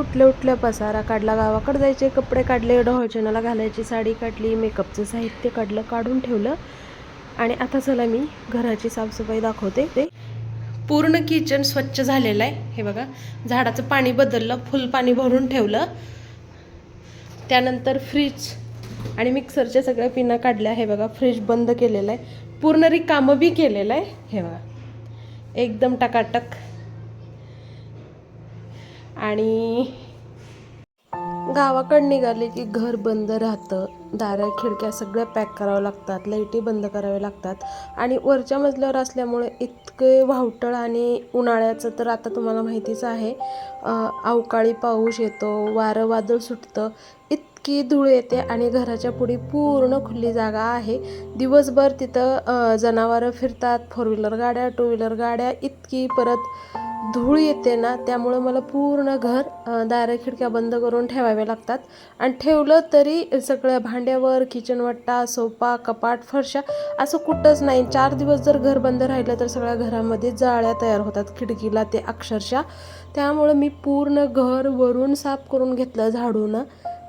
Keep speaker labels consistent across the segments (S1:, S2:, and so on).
S1: उठल्या उठल्या पसारा काढला गावाकडे जायचे कपडे काढले डोहाळचणाला घालायची साडी काढली मेकअपचं साहित्य काढलं काढून ठेवलं. आणि आता चला मी घराची साफसफाई दाखवते. ते पूर्ण किचन स्वच्छ झालेलं आहे. हे बघा झाडाचं पाणी बदललं फुल पाणी भरून ठेवलं. त्यानंतर फ्रीज आणि मिक्सरच्या सगळ्या पिना काढल्या. हे बघा फ्रीज बंद केलेलं आहे. पूर्ण रिकामं बी केलेलं आहे. हे बघा एकदम टकाटक. आणि गावाकडं निघाले की घर बंद राहतं. दारं खिडक्या सगळ्या पॅक कराव्या लागतात. लाईटी बंद कराव्या लागतात. आणि वरच्या मजल्यावर असल्यामुळे इतके वावटळ आणि उन्हाळ्याचं तर आता तुम्हाला माहितीच आहे. अवकाळी पाऊस येतो वारं वादळ सुटतं. इतकी धूळ येते आणि घराच्या पुढे पूर्ण खुली जागा आहे. दिवसभर तिथं जनावरं फिरतात फोर व्हीलर गाड्या टू व्हीलर गाड्या इतकी परत धूळ येते ना त्यामुळं मला पूर्ण घर दारे खिडक्या बंद करून ठेवाव्या लागतात. आणि ठेवलं तरी सगळ्या भांड्यावर किचनवट्टा सोपा सोफा कपाट फरशा असं कुठंच नाही. चार दिवस जर घर बंद राहिलं तर सगळ्या घरामध्ये जाळ्या तयार होतात. खिडकीला ते अक्षरशः. त्यामुळं मी पूर्ण घर वरून साफ करून घेतलं झाडूनं.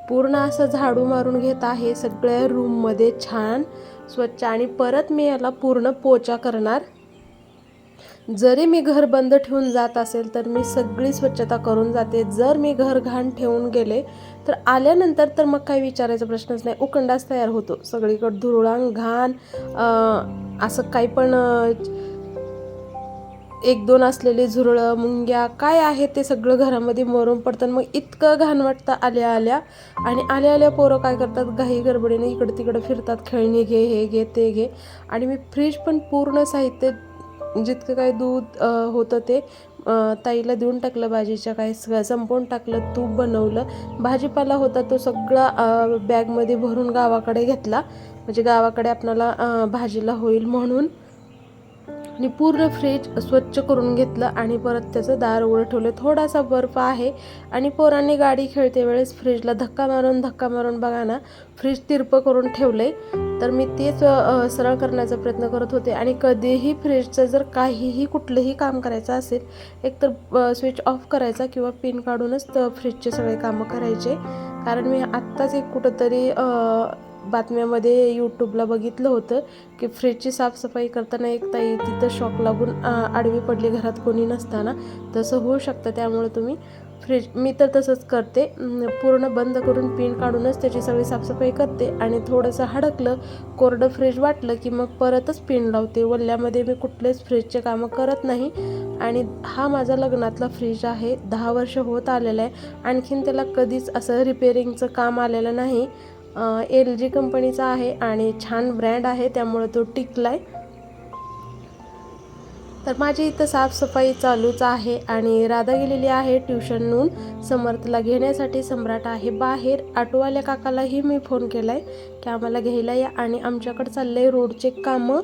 S1: पूर्ण असं झाडू मारून घेत आहे. सगळ्या रूममध्ये छान स्वच्छ. आणि परत मी याला पूर्ण पोचा करणार. जरी मी घर बंद ठेवून जात असेल तर मी सगळी स्वच्छता करून जाते. जर मी घर घाण ठेवून गेले तर आल्यानंतर तर मग काही विचारायचा प्रश्नच नाही. उकंडाच तयार होतो. सगळीकडे धुरळांग घाण असं काही पण एक दोन असलेले झुरळं मुंग्या काय आहे ते सगळं घरामध्ये मरून पडतं मग इतकं घाण वाटतं आल्या आल्या. आणि आल्या आल्या पोरं काय करतात? घाई गडबडीने इकडं तिकडं फिरतात. खेळणी घे हे घे ते घे. आणि मी फ्रीज पण पूर्ण साहित्य जितकं काही दूध होतं ते ताईला देऊन टाकलं भाजीच्या काही सगळं संपवून टाकलं तूप बनवलं. भाजीपाला होता तो सगळा बॅगमध्ये भरून गावाकडे घेतला. म्हणजे गावाकडे आपणाला भाजीला होईल म्हणून. आणि पूर्ण फ्रीज स्वच्छ करून घेतलं आणि परत त्याचं दार उघडं ठेवलं. थोडासा बर्फ आहे. आणि पोरांनी गाडी खेळते वेळेस फ्रीजला धक्का मारून धक्का मारून बघा ना फ्रीज तिरपं करून ठेवलं आहे तर मी तेच सरळ करण्याचा प्रयत्न करत होते. आणि कधीही फ्रीजचं जर काहीही कुठलंही काम करायचं असेल एक तर स्विच ऑफ करायचा किंवा पिन काढूनच फ्रीजचे सगळे कामं करायचे. कारण मी आत्ताच एक कुठंतरी बातम्यामध्ये यूट्यूबला बघितलं होतं की फ्रीजची साफसफाई करताना एक ताई तिथं शॉक लागून आडवी पडली घरात कोणी नसताना. तसं होऊ शकतं त्यामुळे तुम्ही फ्रीज मी तर तसंच करते. पूर्ण बंद करून पिन काढूनच त्याची सगळी साफसफाई करते आणि थोडंसं हडकलं कोरडं फ्रीज वाटलं की मग परतच पिन लावते. वल्ल्यामध्ये मी कुठलेच फ्रीजचे कामं करत नाही आणि हा माझा लग्नातला फ्रीज आहे. दहा वर्ष होत आलेला आहे. आणखीन त्याला कधीच असं रिपेरिंगचं काम आलेलं नाही. एल जी कंपनीचा आहे आणि छान ब्रँड आहे. त्यामुळे तो टिकला आहे तर माझी इथं साफसफाई चालूच आहे आणि राधा गेलेली आहे ट्युशनहून समर्थला घेण्यासाठी सम्राट आहे बाहेर. ऑटोवाल्या काकालाही मी फोन केला आहे की आम्हाला घ्यायला या आणि आमच्याकडे चाललं आहे रोडचे कामं.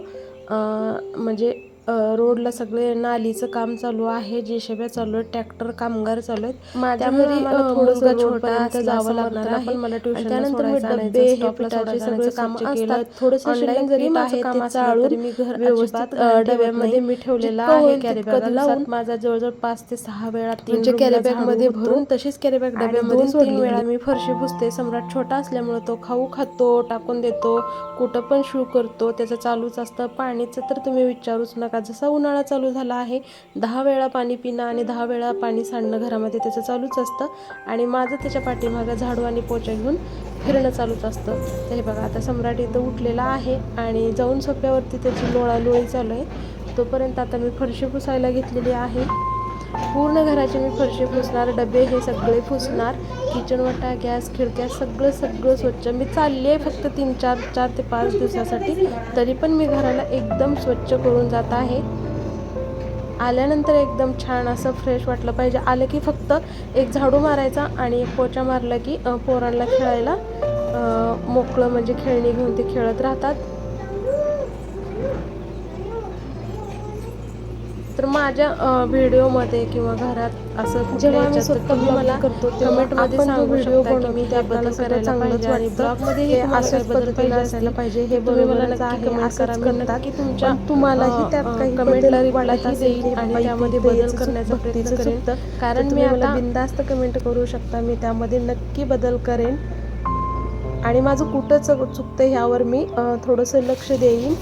S1: म्हणजे रोडला सगळे नालीचं काम चालू आहे जेशेब्या चालू आहेत ट्रॅक्टर कामगार चालू आहेत. माझ्या
S2: त्यामुळे
S1: घरी
S2: मला
S1: अं,
S2: थोडंसं
S1: मुलगा
S2: छोटा
S1: छोटापर्यंत
S2: असला
S1: जावं लागणार आहे.
S2: मला
S1: आणि
S2: ट्युशनला
S1: त्यानंतर मी हे पिठाचे सगळे कामं असतात. थोडंसं शिल्लक
S2: जरी माझं काम असलं मी घर
S1: व्यवस्थित डब्यामध्ये. मी ठेवलेला आहे
S2: होईल
S1: कॅरी
S2: तितकं
S1: बॅग
S2: लावून
S1: लावून माझा जवळजवळ पाच ते सहा वेळा तीन
S2: म्हणजे
S1: रूमला
S2: कॅरी बॅगमध्ये
S1: झाडू
S2: भरून.
S1: तशीच कॅरी बॅग
S2: आणि
S1: डब्यामध्ये
S2: तीन वेळा
S1: मी फरशी पुसते. सम्राट छोटा असल्यामुळे तो खाऊ खातो टाकून देतो कुठं पण शू करतो त्याचं चालूच असतं. पाणीचं तर तुम्ही विचारूच नका जसा उन्हाळा चालू झाला आहे दहा वेळा पाणी पिणं आणि दहा वेळा पाणी सांडणं घरामध्ये त्याचं चालूच असतं. आणि माझं त्याच्या पाठीमागं झाडू आणि पोचा घेऊन फिरणं चालूच असतं. तर हे बघा आता सम्राट इथं उठलेला आहे आणि जाऊन सोप्यावरती त्याची लोळा लोळी चालू आहे. तोपर्यंत आता मी फरशी पुसायला घेतलेली आहे. पूर्ण घराची मी फरशी पुसणार डबे हे सगळे पुसणार किचनवटा गॅस खिडक्या सगळं सगळं स्वच्छ. मी चालली आहे फक्त तीन चार चार ते पाच दिवसासाठी. तरी पण मी घराला एकदम स्वच्छ करून जात आहे. आल्यानंतर एकदम छान असं फ्रेश वाटलं पाहिजे. आलं की फक्त एक झाडू मारायचा आणि एक पोचा मारला की पोरांना खेळायला मोकळं म्हणजे खेळणी घेऊन ते खेळत राहतात. तर माझ्या व्हिडिओमध्ये किंवा घरात असं जेव्हा आम्ही स्वतः मला करतो कमेंटमध्ये सांगू व्हिडिओ बनवून मी त्याबद्दल करायला चांगलंच वाटतं. ब्लॉगमध्ये हे असंच बदल असायला पाहिजे हे बरोबरच आहे असंच करता की तुमच्या तुम्हालाही त्यात काही कमेंटला रिप्लायही देईल आणि त्यामध्ये बदल करण्याचा प्रयत्न करेन. कारण मी मला बिंदास्त कमेंट करू शकता. मी त्यामध्ये नक्की बदल करेन. आणि माझं कुठं चुक- चुकतं ह्यावर मी थोडंसं लक्ष देईन.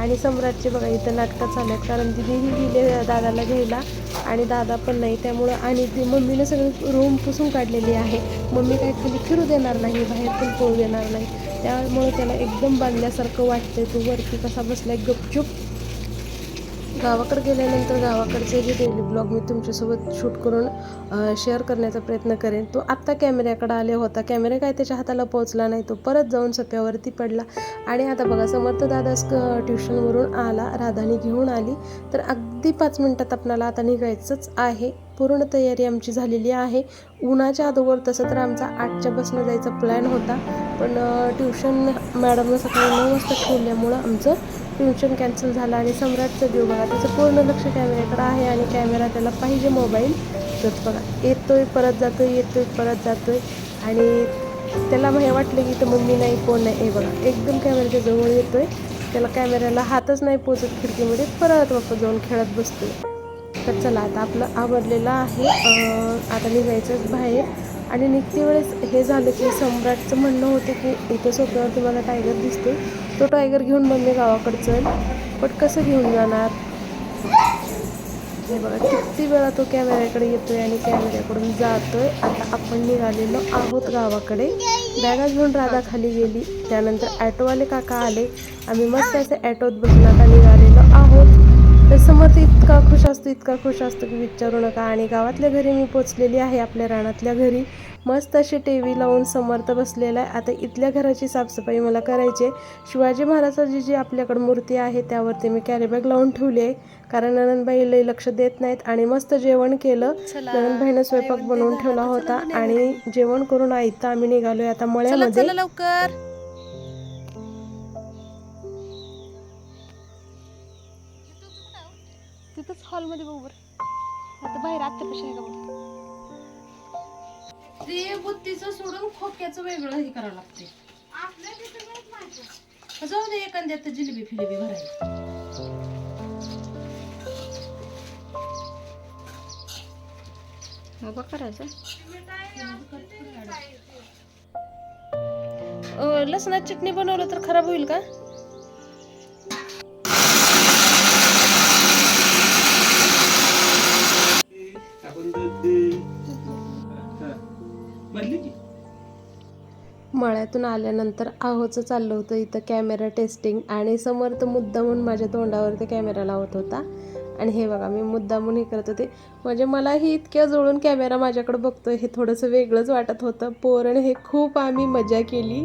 S1: आणि सम्राटचे बघा इथं नाटकं चालू आहेत. कारण दिदीही गेले दादाला घ्यायला आणि दादा पण नाही. त्यामुळं आणि ती मम्मीनं सगळं रूम पुसून काढलेली आहे. मम्मी काय खाली फिरू देणार नाही बाहेर पण पळू देणार नाही. त्यामुळं त्याला एकदम बांधल्यासारखं वाटतंय. तो वरती कसा बसलाय गपचूप गावाकडे गेल्यानंतर गावाकडचे जे डेली ब्लॉग मी तुमच्यासोबत शूट करून शेअर करण्याचा प्रयत्न करेन. तो आत्ता कॅमेऱ्याकडे आले होता. कॅमेरा काय त्याच्या हाताला पोहोचला नाही. तो परत जाऊन सप्यावरती पडला. आणि आता बघा समर्थ दादास ट्युशनवरून आला. राधानी घेऊन आली. तर अगदी पाच मिनटात आपणाला आता निघायचंच आहे. पूर्ण तयारी आमची झालेली आहे. उन्हाच्या अगोदर तसं तर आमचा आठच्या बसनं जायचा प्लॅन होता. पण ट्युशन मॅडमनं सकाळी नऊ वाजता ठेवल्यामुळं आमचं ट्युशन कॅन्सल झालं आणि सम्राटचं देऊ बघा त्याचं पूर्ण लक्ष कॅमेऱ्याकडे आहे आणि कॅमेरा त्याला पाहिजे मोबाईल तर बघा येतोय परत जातोय येतोय परत जातोय. आणि त्याला हे वाटलं की तर मम्मी नाही कोण नाही. हे बघा एकदम कॅमेऱ्याच्या जवळ येतोय. त्याला कॅमेऱ्याला हातच नाही पोचत खिडकीमध्ये. परत वापस जाऊन खेळत बसतोय. तर चला आता आपलं आवडलेलं आहे. आता निघायचंच बाहेर. आणि निघते वेळेस हे झालं की सम्राटचं म्हणणं होतं की इथं सोप्यावरती तुम्हाला टायगर दिसतो तो टायगर घेऊन मम्मी गावाकडे चल. पण कसं घेऊन जाणार? हे बघा किती वेळा तो कॅमेऱ्याकडे येतो आहे आणि कॅमेऱ्याकडून जातो आहे आता आपण निघालेलो आहोत गावाकडे. बॅगा घेऊन राधा खाली गेली. त्यानंतर ॲटोवाले काका आले. आम्ही मस्त असे ॲटोत बसून आता निघाले समर्थ इतका खुश असतो इतका खुश असतो की विचारू नका. आणि गावातल्या घरी मी पोचलेली आहे आपल्या रानातल्या घरी. मस्त अशी टी व्ही लावून समर्थ बसलेला आहे. आता इथल्या घराची साफसफाई मला करायची आहे. शिवाजी महाराजाची जी आपल्याकडे मूर्ती आहे त्यावरती मी कॅरीबॅग लावून ठेवली आहे. कारण ननंदबाई लई लक्ष देत नाहीत आणि मस्त जेवण केलं. ननंदबाईनं स्वयंपाक बनवून ठेवला होता आणि जेवण करून आयतं आम्ही निघालोय. आता मळ्यामध्ये
S2: लवकर. हॉलमध्ये बघू बरं. आता बाहेर आत्यापाशी आहे का बघ.
S1: ते बुद्धीचं सोडून खोक्याचं वेगळं हे करावं लागते जाऊ दे एखाद्यात जिलेबी फिलेबी भरायला.
S2: उभा करायचं.
S1: लसणाची चटणी बनवलं तर खराब होईल का? मळ्यातून आल्यानंतर आहोचं चाललं होतं इथं कॅमेरा टेस्टिंग आणि समर्थ मुद्दामून माझ्या तोंडावरती कॅमेरा लावत होता. आणि हे बघा मी मुद्दामून हे करत होते. म्हणजे मलाही इतक्या जवळून कॅमेरा माझ्याकडे बघतोय हे थोडंसं वेगळंच वाटत होतं. पोरण हे खूप आम्ही मजा केली.